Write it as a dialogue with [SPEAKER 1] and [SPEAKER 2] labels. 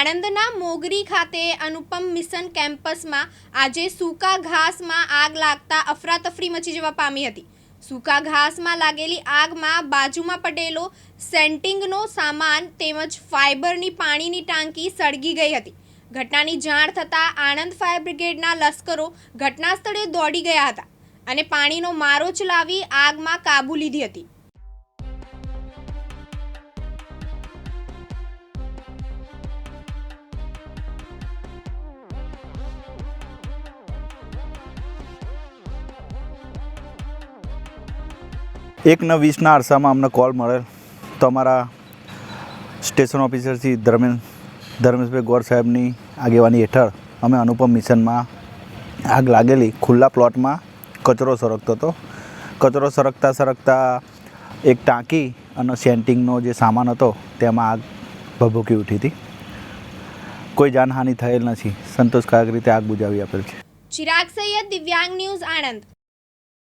[SPEAKER 1] આણંદના મોગરી ખાતે અનુપમ મિશન કેમ્પસમાં આજે સૂકા ઘાસમાં આગ લાગતા અફરાતફરી મચી જવા પામી હતી. સૂકા ઘાસમાં લાગેલી આગમાં બાજુમાં પડેલો સેન્ટિંગનો સામાન તેમજ ફાઇબરની પાણીની ટાંકી સળગી ગઈ હતી. ઘટનાની જાણ થતાં આણંદ ફાયર બ્રિગેડના લશ્કરો ઘટના સ્થળે દોડી ગયા હતા અને પાણીનો મારો ચલાવી આગમાં કાબુ લીધી હતી.
[SPEAKER 2] એકના વીસના અરસામાં અમને કોલ મળેલ. તો અમારા સ્ટેશન ઓફિસરથી ધર્મેશ ધર્મેશભાઈ ગોર સાહેબની આગેવાની હેઠળ અમે અનુપમ મિશનમાં આગ લાગેલી. ખુલ્લા પ્લોટમાં કચરો સરકતો હતો. કચરો સરકતા સરકતા એક ટાંકી અને સેન્ટિંગનો જે સામાન હતો તેમાં આગ ભભૂકી ઉઠી હતી. કોઈ જાનહાનિ થયેલ નથી. સંતોષકારક રીતે આગ બુજાવી આપેલ છે.
[SPEAKER 1] ચિરાગ સૈયદ, દિવ્યાંગ ન્યૂઝ આણંદ.